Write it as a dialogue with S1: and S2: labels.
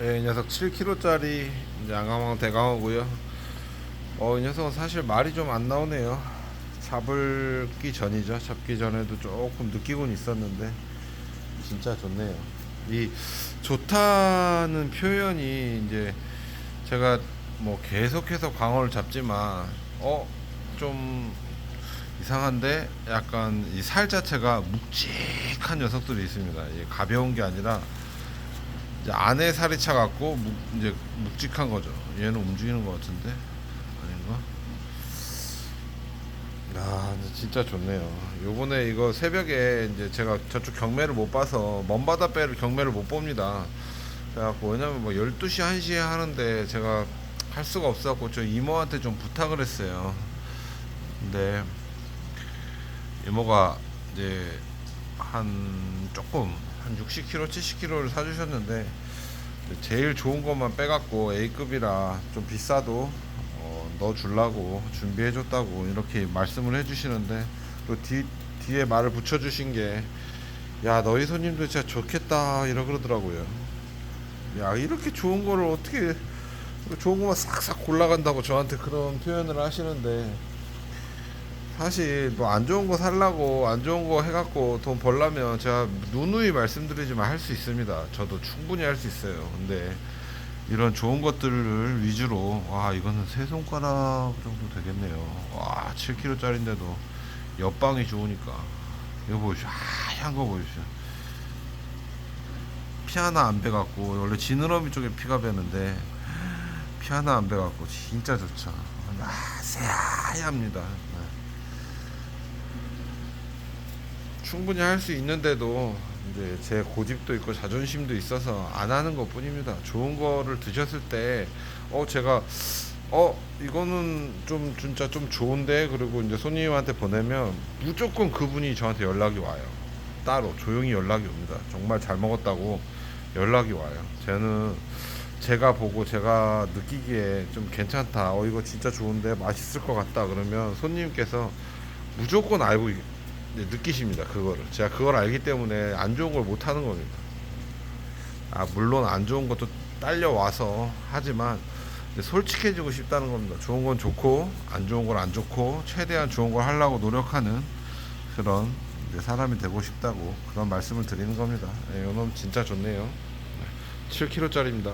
S1: 네, 이 녀석 7kg짜리 이제 양강왕 대강어고요. 어, 이 녀석은 사실 말이 좀 안 나오네요. 잡을기 전이죠. 잡기 전에도 조금 느끼곤 있었는데 진짜 좋네요. 이 좋다는 표현이 이제 제가 뭐 계속해서 광어를 잡지만 어좀 이상한데 약간 이 살 자체가 묵직한 녀석들이 있습니다. 가벼운 게 아니라 안에 살이 차갖고 묵, 이제 묵직한 거죠. 얘는 움직이는 것 같은데 아닌가? 야, 근데 진짜 좋네요. 요번에 이거 새벽에 이제 제가 저쪽 경매를 못 봐서 먼 바다 배를 경매를 못 봅니다. 그래갖고 왜냐면 뭐 12시 1시에 하는데 제가 할 수가 없어갖고 저 이모한테 좀 부탁을 했어요. 근데 이모가 이제 한 조금 한 60kg, 70kg를 사주셨는데 제일 좋은 것만 빼갖고 A급이라 좀 비싸도 어, 넣어주려고 준비해줬다고 이렇게 말씀을 해주시는데 또 뒤, 뒤에 말을 붙여주신 게 야 너희 손님도 진짜 좋겠다. 이러 그러더라고요 야 이렇게 좋은 거를 어떻게 좋은 것만 싹싹 골라간다고 저한테 그런 표현을 하시는데 사실 뭐 안 좋은 거 살라고 안 좋은 거 해갖고 돈 벌라면 제가 누누이 말씀드리지만 할 수 있습니다. 저도 충분히 할 수 있어요. 근데 이런 좋은 것들을 위주로 와 이거는 세 손가락 정도 되겠네요. 와 7kg짜리인데도 옆방이 좋으니까 이거 보십시오. 하얀 거 보십시오. 피 하나 안 배갖고 원래 지느러미 쪽에 피가 배는데 피 하나 안 배갖고 진짜 좋죠. 아, 새하얗습니다. 네. 충분히 할 수 있는데도 이제 제 고집도 있고 자존심도 있어서 안 하는 것 뿐입니다. 좋은 거를 드셨을 때, 어, 제가, 어, 이거는 좀 진짜 좀 좋은데, 그리고 이제 손님한테 보내면 무조건 그분이 저한테 연락이 와요. 따로 조용히 연락이 옵니다. 정말 잘 먹었다고 연락이 와요. 저는 제가 보고 제가 느끼기에 좀 괜찮다. 어, 이거 진짜 좋은데 맛있을 것 같다. 그러면 손님께서 무조건 알고 느끼십니다. 그거를. 제가 그걸 알기 때문에 안 좋은 걸 못 하는 겁니다. 아, 물론 안 좋은 것도 딸려와서 하지만 솔직해지고 싶다는 겁니다. 좋은 건 좋고 안 좋은 건 안 좋고 최대한 좋은 걸 하려고 노력하는 그런 사람이 되고 싶다고 그런 말씀을 드리는 겁니다. 예, 이놈 진짜 좋네요. 7kg짜리입니다.